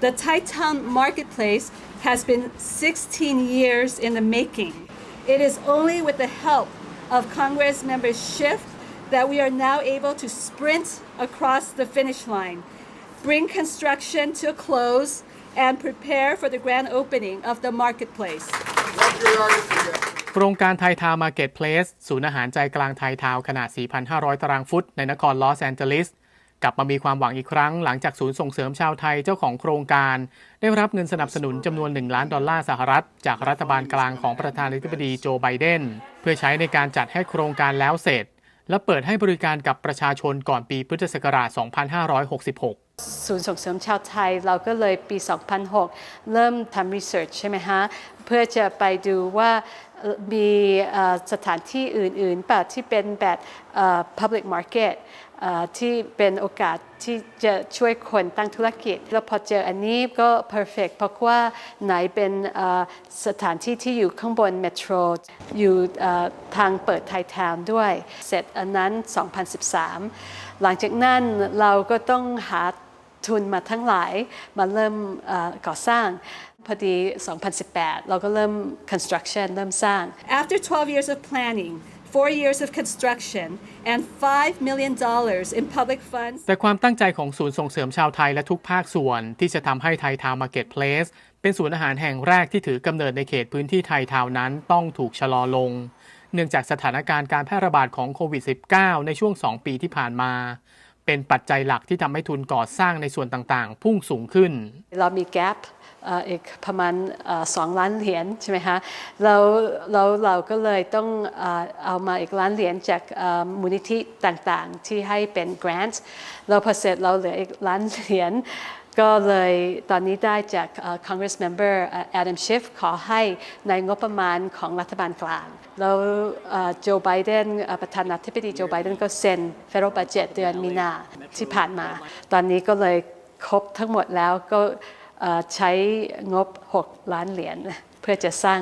The Thai Town Marketplace has been 16 years in the making. It is only with the help of Congress members Schiff that we are now able to sprint across the finish line, bring construction to a close, and prepare for the grand opening of the marketplace. โครงการไทยทาวมาร์เก็ตเพลสศูนย์อาหารใจกลางไทยทาวน์ขนาด 4,500 ตารางฟุต ในนครลอสแอนเจลิส กลับมามีความหวังอีกครั้งหลังจากศูนย์ส่งเสริมชาวไทยเจ้าของโครงการ ได้รับเงินสนับสนุนจำนวน 1 ล้านดอลลาร์สหรัฐ จากรัฐบาลกลางของประธานาธิบดีโจไบเดน เพื่อใช้ในการจัดให้โครงการแล้วเสร็จ และเปิดให้บริการกับประชาชนก่อนปีพุทธศักราช 2566ศูนย์ส่งเสริมชาวไทยเราก็เลยปี 2006 เริ่มทำรีเสิร์ชใช่ไหมฮะ เพื่อจะไปดูว่า มีสถานที่อื่นๆแบบที่เป็นแบบ public market ที่เป็นโอกาสที่จะช่วยคนตั้งธุรกิจ แล้วพอเจออันนี้ก็ perfect เพราะว่าไหนเป็นสถานที่ที่อยู่ข้างบนเมโทรอยู่ทางเปิดไทยทาวน์ด้วย เสร็จอันนั้น 2013 หลังจากนั้นเราก็ต้องหา ทุนมาทั้งหลายมาเริ่มเอ่อก่อสร้างพอดี 2018 เราก็เริ่ม construction เริ่มสร้าง After 12 years of planning four years of construction and $5 million in public funds แต่ความตั้งใจของศูนย์ส่งเสริมชาวไทยและทุกภาคส่วนที่จะทำให้ไทยทาวมาร์เก็ตเพลสเป็นศูนย์อาหารแห่งแรกที่ถือกำเนิดในเขตพื้นที่ไทยทาวนั้นต้องถูกชะลอลง เนื่องจากสถานการณ์การแพร่ระบาดของโควิด -19 ในช่วง 2 ปีที่ผ่านมา เป็นปัจจัยหลักที่ทำให้ทุนก่อสร้างในส่วนต่างๆ พุ่งสูงขึ้น เรามีแกลบอ่ออีกประมาณสองล้านเหรียญใช่ไหมคะแล้วเราเราก็เลยต้องเอามาอีกล้านเหรียญจากมูลนิธิต่างๆ ที่ให้เป็นแกรนต์เราพอเสร็จเราเหลืออีกล้านเหรียญ ก็เลยตอนนี้ได้จากเอ่อ Congress member Adam Schiff ขอให้ในงบประมาณของรัฐบาลกลาง แล้วโจไบเดนประธานาธิบดีโจไบเดนก็เซ็น federal budget เดือนมีนาที่ผ่านมา ตอนนี้ก็เลยครบทั้งหมดแล้วก็ใช้งบ 6 ล้านเหรียญเพื่อจะสร้าง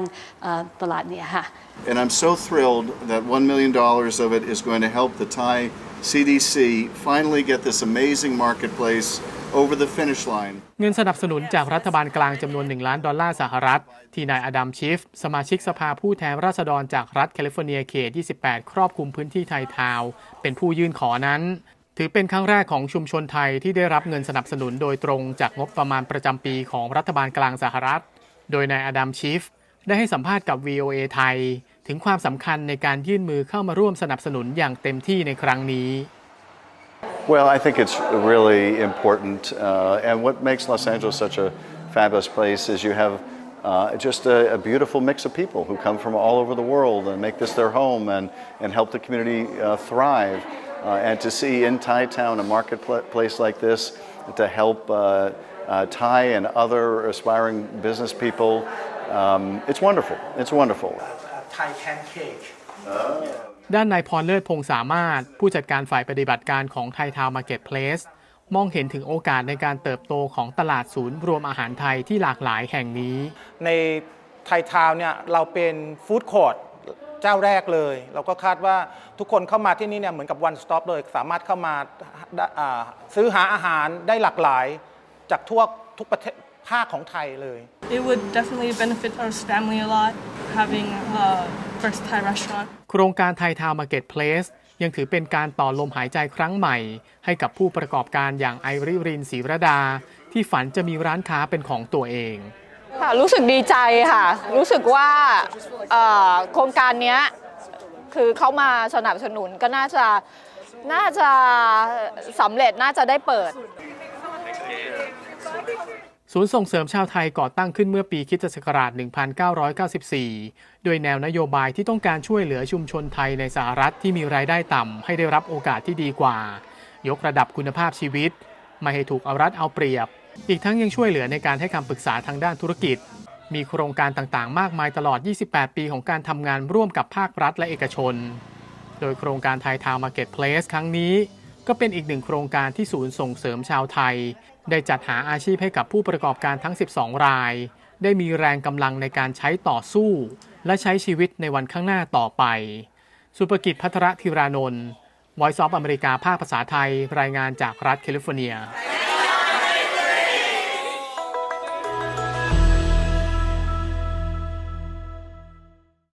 ตลาดนี้ค่ะ And I'm so thrilled that $1 million of it is going to help the Thai CDC finally get this amazing marketplace over the finish line. เงินสนับสนุนจากรัฐบาลกลางจำนวน 1 ล้านดอลลาร์สหรัฐ ที่นายอดัมชิฟ สมาชิกสภาผู้แทนราษฎรจากรัฐแคลิฟอร์เนียเขต 28 ครอบคลุมพื้นที่ไทยทาว เป็นผู้ยื่นขอนั้น ถือเป็นครั้งแรกของชุมชนไทยที่ได้รับเงินสนับสนุนโดยตรงจากงบประมาณประจำปีของรัฐบาลกลางสหรัฐ โดยนายอดัมชิฟ ได้ให้สัมภาษณ์กับ VOA ไทย ถึงความสำคัญในการยื่นมือเข้ามาร่วมสนับสนุนอย่างเต็มที่ในครั้งนี้ Well, I think it's really important. Uh, and what makes Los Angeles such a fabulous place is you have uh, just a, a beautiful mix of people who come from all over the world and make this their home and, and help the community uh, thrive. Uh, and to see in Thai Town a marketplace like this to help uh, uh, Thai and other aspiring business people, um, it's wonderful. It's wonderful. Thai pancake ด้านนายพรเลิศพงษ์สามารถ ผู้จัดการฝ่ายปฏิบัติการของไทยทาวมาร์เก็ตเพลสมองเห็นถึงโอกาสในการเติบโตของตลาดศูนย์รวมอาหารไทยที่หลากหลายแห่งนี้ ในไทยทาวน์เนี่ยเราเป็นฟู้ดคอร์ t เจ้าแรกเลย เราก็คาดว่าทุกคนเข้ามาที่นี่เนี่ยเหมือนกับ one stop เลย สามารถเข้ามาได้อ่าซื้อหาอาหารได้หลากหลายจากทั่วทุกประเทศภาคของไทยเลย It would definitely benefit our family a lot having a first Thai restaurant. โครงการไทยทาวมาร์เก็ตเพลสยังถือเป็นการต่อลมหายใจครั้งใหม่ ให้กับผู้ประกอบการอย่างไอริรินศรีรดา ที่ฝันจะมีร้านค้าเป็นของตัวเองค่ะรู้สึกดีใจค่ะ รู้สึกว่าเอ่อโครงการเนี้ยคือเขามาสนับสนุนก็น่าจะน่าจะสำเร็จน่าจะได้เปิด ศูนย์ส่งเสริมชาวไทยก่อตั้งขึ้นเมื่อปีคิสตศักราช 1994 โดยแนวนโยบายที่ต้องการช่วยเหลือชุมชนไทยในสหรัฐที่มีรายได้ต่ำให้ได้รับโอกาสที่ดีกว่า ยกระดับคุณภาพชีวิต ไม่ให้ถูกเอารัดเอาเปรียบ อีกทั้งยังช่วยเหลือในการให้คำปรึกษาทางด้านธุรกิจ มีโครงการต่างๆ มากมายตลอด 28 ปีของการทำงานร่วมกับภาครัฐและเอกชน โดยโครงการไทยทาวมาร์เก็ตเพลสครั้งนี้ ก็เป็นอีกหนึ่งโครงการที่ศูนย์ส่งเสริมชาวไทย ได้จัดหาอาชีพให้กับผู้ประกอบการทั้ง 12 ราย ได้มีแรงกำลังในการใช้ต่อสู้ และใช้ชีวิตในวันข้างหน้าต่อไป สุภกิจพัทรธีรานนท์ Voice of อเมริกาภาคภาษาไทย รายงานจากรัฐแคลิฟอร์เนีย